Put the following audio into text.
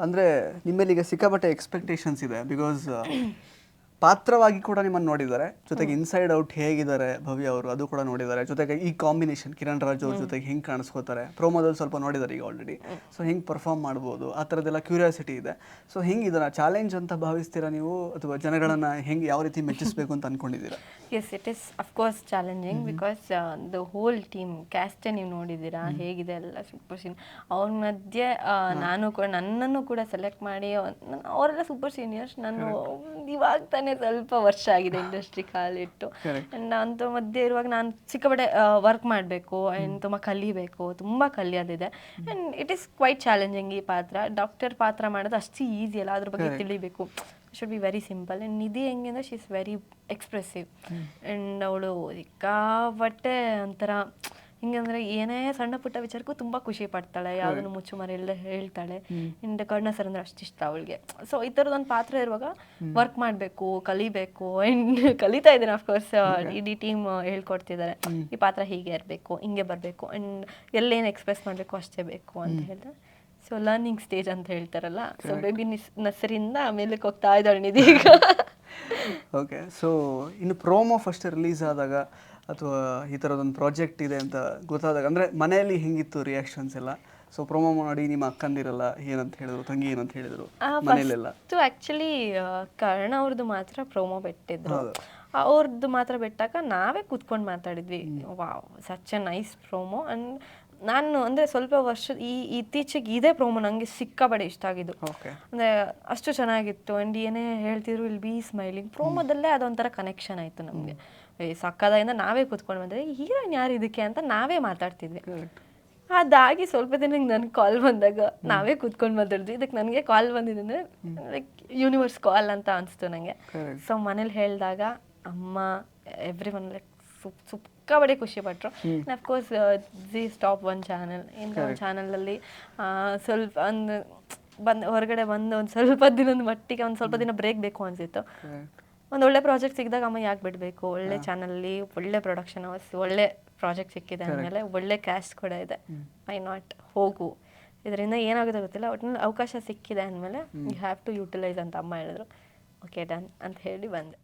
ಅಂದರೆ ನಿಮ್ಮಲ್ಲಿ ಈಗ ಸಿಕ್ಕಾಪಟ್ಟೆ ಎಕ್ಸ್ಪೆಕ್ಟೇಷನ್ಸ್ ಇದೆ ಬಿಕಾಸ್ ಪಾತ್ರವಾಗಿ ಕೂಡ ನಿಮ್ಮನ್ನು ನೋಡಿದ್ದಾರೆ. ಜೊತೆಗೆ ಇನ್ಸೈಡ್ ಔಟ್ ಹೇಗಿದ್ದಾರೆ ಭವ್ಯ ಅವರು ಅದು ಕೂಡ ನೋಡಿದ್ದಾರೆ. ಜೊತೆಗೆ ಈ ಕಾಂಬಿನೇಷನ್ ಕಿರಣ್ ರಾಜ್ ಅವ್ರ ಜೊತೆಗೆ ಹೆಂಗೆ ಕಾಣಿಸ್ಕೋತಾರೆ ಪ್ರೋಮೋದಲ್ಲಿ ಸ್ವಲ್ಪ ನೋಡಿದ್ದಾರೆ ಈಗ ಆಲ್ರೆಡಿ ಸೊ ಹೆಂಗೆ ಪರ್ಫಾರ್ಮ್ ಮಾಡ್ಬೋದು ಆ ಥರದ್ದೆಲ್ಲ ಕ್ಯೂರಿಯಾಸಿಟಿ ಇದೆ. ಸೊ ಹೆಂಗೆ ಇದರ ಚಾಲೆಂಜ್ ಅಂತ ಭಾವಿಸ್ತೀರಾ ನೀವು? ಅಥವಾ ಜನಗಳನ್ನು ಹೆಂಗೆ ಯಾವ ರೀತಿ ಮೆಚ್ಚಿಸ್ಬೇಕು ಅಂತ ಅಂದ್ಕೊಂಡಿದ್ದೀರಾ yes it is of course challenging because the whole team ಕ್ಯಾಸ್ಟೇ ನೀವು ನೋಡಿದ್ದೀರಾ ಹೇಗಿದೆ ಎಲ್ಲ ಸೂಪರ್ ಸೀನ್ ಅವ್ರ ಮಧ್ಯೆ ನಾನು ಕೂಡ ನನ್ನನ್ನು ಕೂಡ ಸೆಲೆಕ್ಟ್ ಮಾಡಿ ಅವ್ರ್- ಅವರೆಲ್ಲ ಸೂಪರ್ ಸೀನಿಯರ್ಸ್ ನಾನು ಇವಾಗ ತಾನೇ ಸ್ವಲ್ಪ ವರ್ಷ ಆಗಿದೆ ಇಂಡಸ್ಟ್ರಿ ಕಾಲಿಟ್ಟು. ನಾನು ಅಂತ ಮಧ್ಯೆ ಇರುವಾಗ ನಾನು ಸಿಕ್ಕಾಪಟ್ಟೆ ವರ್ಕ್ ಮಾಡಬೇಕು ಆ್ಯಂಡ್ ತುಂಬ ಕಲಿಬೇಕು ತುಂಬ ಕಲಿಯೋದಿದೆ. And it is quite challenging ಈ ಪಾತ್ರ. ಡಾಕ್ಟರ್ ಪಾತ್ರ ಮಾಡೋದು ಅಷ್ಟು ಈಸಿ ಅಲ್ಲ ಅದ್ರ ಬಗ್ಗೆ ತಿಳಿಬೇಕು. Should be very simple and Nidhi ಹೆಂಗೆ ಅಂದರೆ she is very expressive and ಅವಳು ಸಿಕ್ಕಾಪಟ್ಟೆ ಒಂಥರ ಹಿಂಗಂದ್ರೆ ಏನೇ ಸಣ್ಣ ಪುಟ್ಟ ವಿಚಾರಕ್ಕೂ ತುಂಬಾ ಖುಷಿ ಪಡ್ತಾಳೆ ಯಾವ್ದನ್ನು ಮುಚ್ಚು ಮರೆಯಲ್ಲ ಹೇಳ್ತಾಳೆ. ಇಂದ ಕರ್ಣ ಸರ್ ಅಂದ್ರೆ ಅಷ್ಟಿಷ್ಟ ಅವಳಿಗೆ. ಸೊ ಈ ಥರದೊಂದು ಪಾತ್ರ ಇರುವಾಗ ವರ್ಕ್ ಮಾಡಬೇಕು ಕಲಿಬೇಕು ಅಂಡ್ ಕಲಿತಾ ಇದ್ದೀನಿ ಅಫ್ಕೋರ್ಸ್ ಇಡೀ ಟೀಮ್ ಹೇಳ್ಕೊಡ್ತಿದ್ದಾರೆ ಈ ಪಾತ್ರ ಹೀಗೆ ಇರಬೇಕು ಹಿಂಗೆ ಬರಬೇಕು ಅಂಡ್ ಎಲ್ಲೇನು ಎಕ್ಸ್ಪ್ರೆಸ್ ಮಾಡಬೇಕು ಅಷ್ಟೇ ಬೇಕು ಅಂತ ಹೇಳಿದ್ರೆ ಸೊ ಲರ್ನಿಂಗ್ ಸ್ಟೇಜ್ ಅಂತ ಹೇಳ್ತಾರಲ್ಲ ಸೊ ಬೇಬಿ ನಿಸ್ ನರ್ಸರಿಯಿಂದ ಮೇಲಕ್ಕೆ ಹೋಗ್ತಾ ಇದ್ದಾಳೆ ನಿಧಿ ಓಕೆ ಸೊ ಇನ್ನು ಪ್ರೋಮೋ ಫಸ್ಟ್ ರಿಲೀಸ್ ಆದಾಗ ಅಥವಾ ಈ ಥರದೊಂದು ಪ್ರಾಜೆಕ್ಟ್ ಇದೆ ಅಂತ ಗೊತ್ತಾದಾಗ ಅಂದರೆ ಮನೆಯಲ್ಲಿ ಹೆಂಗಿತ್ತು ರಿಯಾಕ್ಷನ್ಸ್ ಎಲ್ಲ? ಸೊ ಪ್ರೋಮೋ ಮಾಡಿ ನಿಮ್ಮ ಅಕ್ಕಂದಿರಲ್ಲ ಏನಂತ ಹೇಳಿದ್ರು ತಂಗಿ ಏನಂತ ಹೇಳಿದ್ರು ಮನೇಲೆಲ್ಲ ಟು ಆ್ಯಕ್ಚುಲಿ ಕರ್ಣ ಅವ್ರದ್ದು ಮಾತ್ರ ಪ್ರೊಮೋ ಬಿಟ್ಟಿದ್ರು. ಅವ್ರದ್ದು ಮಾತ್ರ ಬಿಟ್ಟಾಗ ನಾವೇ ಕೂತ್ಕೊಂಡು ಮಾತಾಡಿದ್ವಿ. Wow such a nice promo and ನಾನು ಅಂದರೆ ಸ್ವಲ್ಪ ವರ್ಷ ಈ ಇತ್ತೀಚೆಗೆ ಇದೇ ಪ್ರೋಮೋ ನನಗೆ ಸಿಕ್ಕಾಪಡೆ ಇಷ್ಟ ಆಗಿದ್ದು. ಅಂದರೆ ಅಷ್ಟು ಚೆನ್ನಾಗಿತ್ತು. ಆ್ಯಂಡ್ ಏನೇ ಹೇಳ್ತಿದ್ರು ಇಲ್ಲಿ ಬಿ ಸ್ಮೈಲಿಂಗ್ ಪ್ರೋಮೋದಲ್ಲೇ ಅದೊಂಥರ ಕನೆಕ್ಷನ್ ಆಯಿತು ನಮಗೆ. ಸಕ್ಕದಾಯಿಂದ ನಾವೇ ಕೂತ್ಕೊಂಡು ಬಂದರೆ ಹೀರೋಯಿನ್ ಯಾರು ಇದಕ್ಕೆ? ಅಂತ ನಾವೇ ಮಾತಾಡ್ತಿದ್ವಿ. ಅದಾಗಿ ಸ್ವಲ್ಪ ದಿನ ನನ್ಗೆ ಕಾಲ್ ಬಂದಾಗ ನಾವೇ ಕೂತ್ಕೊಂಡು ಮಾತಾಡಿದ್ವಿ. ಇದಕ್ಕೆ ನನಗೆ ಕಾಲ್ ಬಂದಿದೆ ಅಂದರೆ ಲೈಕ್ ಯೂನಿವರ್ಸ್ ಕಾಲ್ ಅಂತ ಅನಿಸ್ತು ನನಗೆ ಸೊ ಮನೇಲಿ ಹೇಳಿದಾಗ ಅಮ್ಮ ಎವ್ರಿ ಒನ್ ಲೈಕ್ ಸುಪ್ ಸಿಕ್ಕಾಬಡೆ ಖುಷಿ ಪಟ್ಟರು of course G stop one channel ಇಂಥ ಒಂದು ಚಾನಲಲ್ಲಿ ಸ್ವಲ್ಪ ಒಂದು ಬಂದು ಹೊರಗಡೆ ಬಂದು ಒಂದು ಸ್ವಲ್ಪ ದಿನ ಒಂದು ಮಟ್ಟಿಗೆ ಒಂದು ಸ್ವಲ್ಪ ದಿನ ಬ್ರೇಕ್ ಬೇಕು ಅನಿಸಿತ್ತು. ಒಂದು ಒಳ್ಳೆ ಪ್ರಾಜೆಕ್ಟ್ ಸಿಕ್ಕಿದಾಗ ಅಮ್ಮ ಯಾಕೆ ಬಿಡಬೇಕು? ಒಳ್ಳೆ ಚಾನಲ್ಲಿ ಒಳ್ಳೆ ಪ್ರೊಡಕ್ಷನ್ ಅವರ್ಸ್ ಒಳ್ಳೆ ಪ್ರಾಜೆಕ್ಟ್ ಸಿಕ್ಕಿದೆ ಅಂದಮೇಲೆ ಒಳ್ಳೆ ಕ್ಯಾಸ್ಟ್ ಕೂಡ ಇದೆ. ಐ ನಾಟ್ ಹೋಗು. ಇದರಿಂದ ಏನಾಗುತ್ತೆ ಗೊತ್ತಿಲ್ಲ ಒಟ್ಟಿನಲ್ಲಿ ಅವಕಾಶ ಸಿಕ್ಕಿದೆ ಅಂದಮೇಲೆ ಯು ಹ್ಯಾವ್ ಟು ಯೂಟಿಲೈಸ್ ಅಂತ ಅಮ್ಮ ಹೇಳಿದ್ರು. ಓಕೆ ಡನ್ ಅಂತ ಹೇಳಿ ಬಂದೆ.